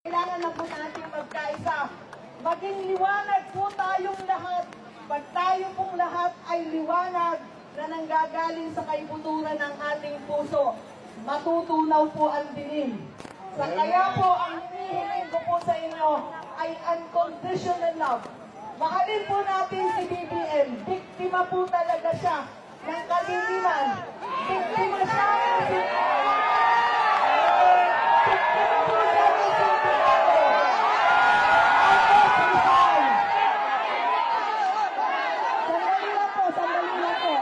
Kailangan na po natin magkaisa. Maging liwanag po tayong lahat. Pag tayo pong lahat ay liwanag na nanggagaling sa kaibuturan ng ating puso, matutunaw po ang dilim. Sa kaya po ang hinihiling ko po sa inyo ay unconditional love. Mahalin po natin si BBM. Biktima po talaga siya ng kaliliman. Biktima siya ng Biktima po siya ng sentimiento. Sandali lang po, sandali lang po.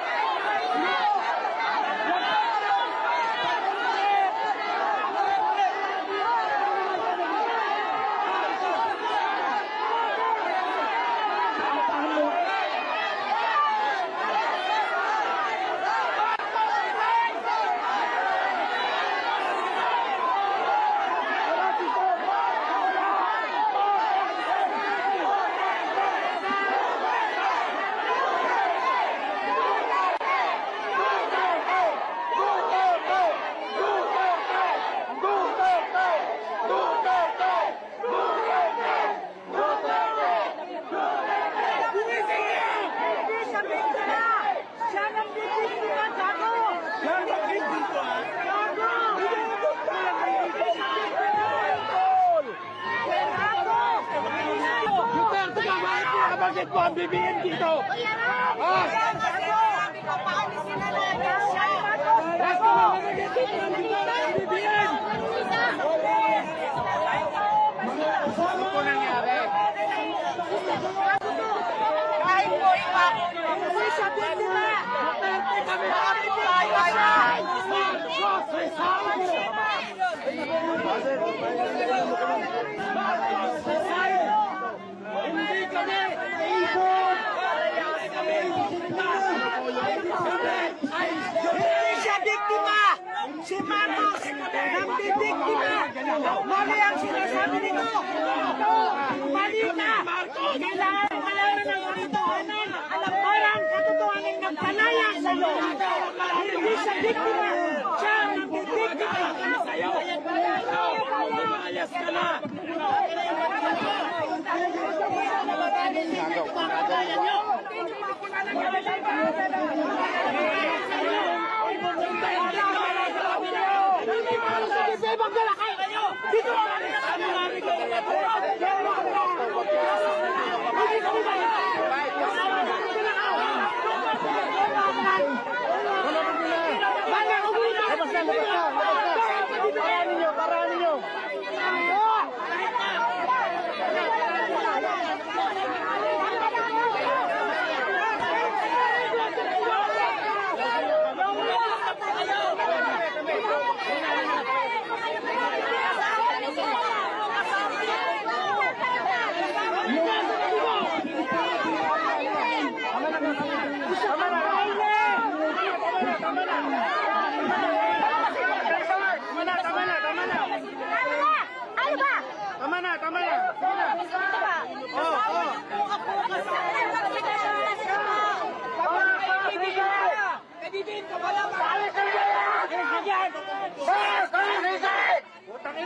Hindi siya biktima! Siya nang biktima, gago! Siya nang biktima! Gago! Duterte ka, bakit mo ang BBM dito? Ah! Papaalisin na natin siya! Bakit pinabagit dito ang BBM? Ano po nangyari? Kahit po iba, hindi siya biktima! Duterte kami! Bakit tayo ay Marcos resign! Marcos resign! Hindi kami ibon! Hindi kami Kami ay Hindi siya biktima! Si Marcos nang bibiktima! Mali ang sinasabi nito! Mali ka! Kailangan malaman ng katotohanan! Alam mo lang katotohanan ng panaya sa'yo! Hindi siya biktima! Siya ang bibiktima! sa'yo! Lumayas ka na! Tama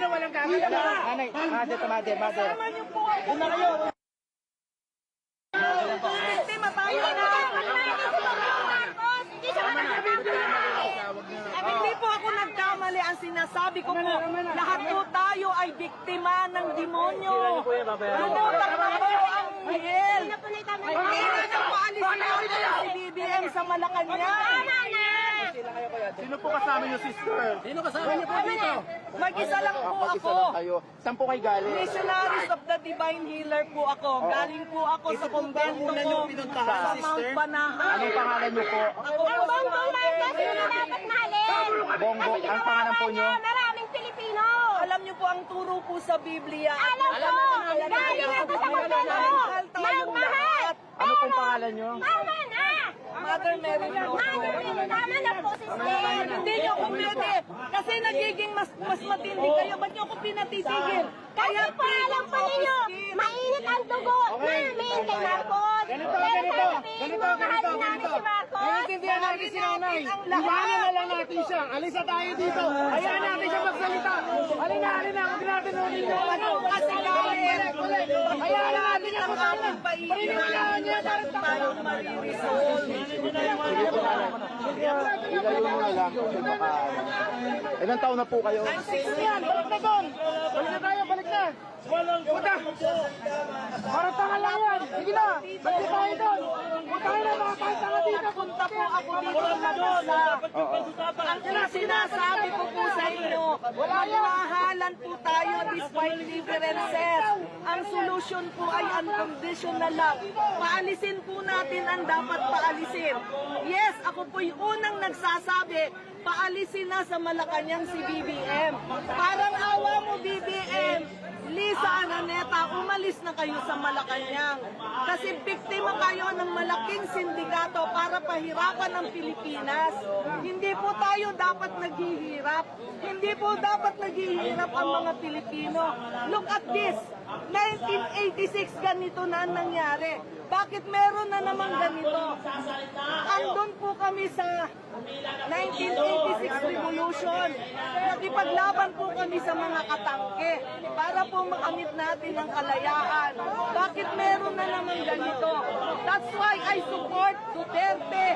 Ina, walang gagawin na! Nanay, mother, mother, mother. Biktima tayo na! Hindi po ako nagkamali. Ang sinasabi ko po, lahat po tayo ay biktima ng demonyo. Na. po ang hell. Kailan ang paalisin natin si BBM sa Malacanang? Sino po kasama niyo, sister? Sino kasama niyo po dito? Mag-isa lang po ako. kayo. Saan po kayo galing? Missionaries of the Divine Healer po ako. Galing po ako sa kumbento ko sa Mount Banahaw. Anong pangalan niyo po? Ako po si Mother. Bongo. Ang pangalan po niyo? Maraming Pilipino. Alam niyo po ang turo po sa Biblia. Alam ko. Galing ako sa kumpento. Magmahal. Ano pong pangalan niyo? Tama na. Mother Mary. Tama na po, sister. Hindi niyo ako pwede. Kasi nagiging mas mas matindi kayo. Ba't niyo ako pinatitigil? Kasi po alam po ninyo, mainit ang dugo namin kay Marcos. Ganito, ganito, ganito, ganito, ganito. Naiintindihan natin si nanay. Iwanan na lang natin siya. Alisa tayo dito. Hayaan natin siya magsalita. Halina, halina. Huwag natin ulit ano. Kasi dahil Hayaan na natin siya magsalita. Paniniwalaan niya. meron tayong mariresolve. Ilang taon na po kayo? Yan, balik na doon. Balik na tayo, balik na. Punta. Parang tanga lang yan. Sige na. Balik tayo doon. Punta kayo na mga kahit dito. Punta po ako dito mag-isa. Ang sinasabi ko po sa inyo, magmahalan po tayo despite differences. Ang solusyon po ay unconditional love. Paalisin po natin ang dapat paalisin. Yes, ako po yung unang nagsasabi, paalisin na sa Malacanang si BBM. Parang awa mo BBM, Lisa Araneta, umalis na kayo sa Malacanang. Kasi biktima kayo ng malaking sindikato para pahirapan ang Pilipinas. Hindi po tayo dapat naghihirap. Hindi po dapat naghihirap ang mga Pilipino. Look at this. 1986 ganito na ang nangyari. Bakit meron na naman ganito? Andun po kami sa 1986 revolution. Nakipaglaban po kami sa mga katangke para po makamit natin ang kalayaan. Bakit meron na naman ganito? That's why I support Duterte.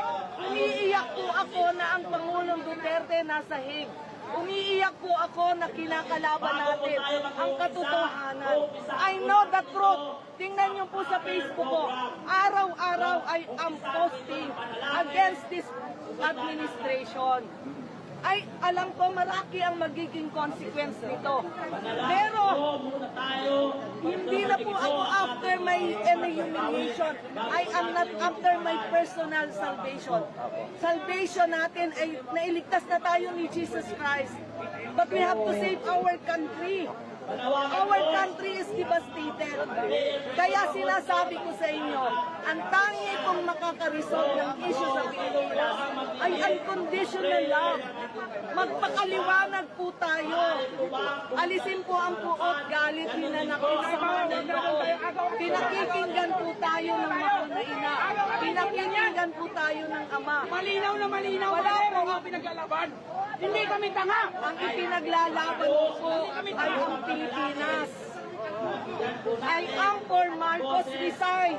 Umiiyak po ako na ang Pangulong Duterte nasa hig. Umiiyak po ako na kinakalaban natin ang katotohanan. I know the truth. Tingnan niyo po sa Facebook ko. Araw-araw I am posting against this administration. Ay, alam ko maraki ang magiging consequence nito. Pero, hindi na po ako my any humiliation. I am not after my personal salvation. Salvation natin ay nailigtas na tayo ni Jesus Christ. But we have to save our country. Our country is devastated. Kaya sinasabi ko sa inyo, ang tangi kong makakaresolve ng issue sa Pilipinas ay unconditional love. Magpakaliwanag po tayo. Alisin po ang puot, galit, hinanakit. Pinakikinggan po tayo ng mahal na ina. Pinakikinggan po tayo ng ama. Malinaw na malinaw. Wala po nga pinaglalaban. Hindi kami tanga. Ang ipinaglalaban po ay ang Pilipinas. I am for Marcos resign.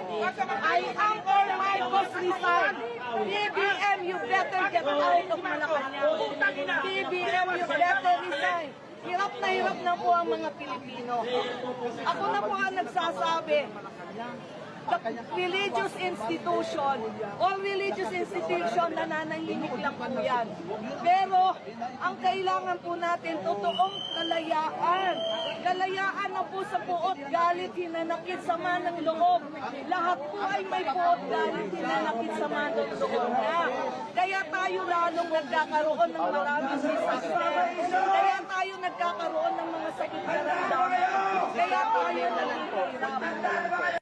I am for Marcos resign. BBM, you better get out of Malacanang. BBM, you better resign. Hirap na hirap na po ang mga Pilipino. Ako na po ang nagsasabi, the religious institution, all religious institution, nananahimik lang po yan. Pero, ang kailangan po natin, totoong kalayaan. Kalayaan na po sa puot, galit, hinanakit, sama ng loob. Lahat po ay may puot, galit, hinanakit, sama ng loob na. Kaya tayo lalong nagkakaroon ng maraming disaster. Kaya tayo nagkakaroon ng mga sakit karamdaman. Kaya tayo nalang hirap.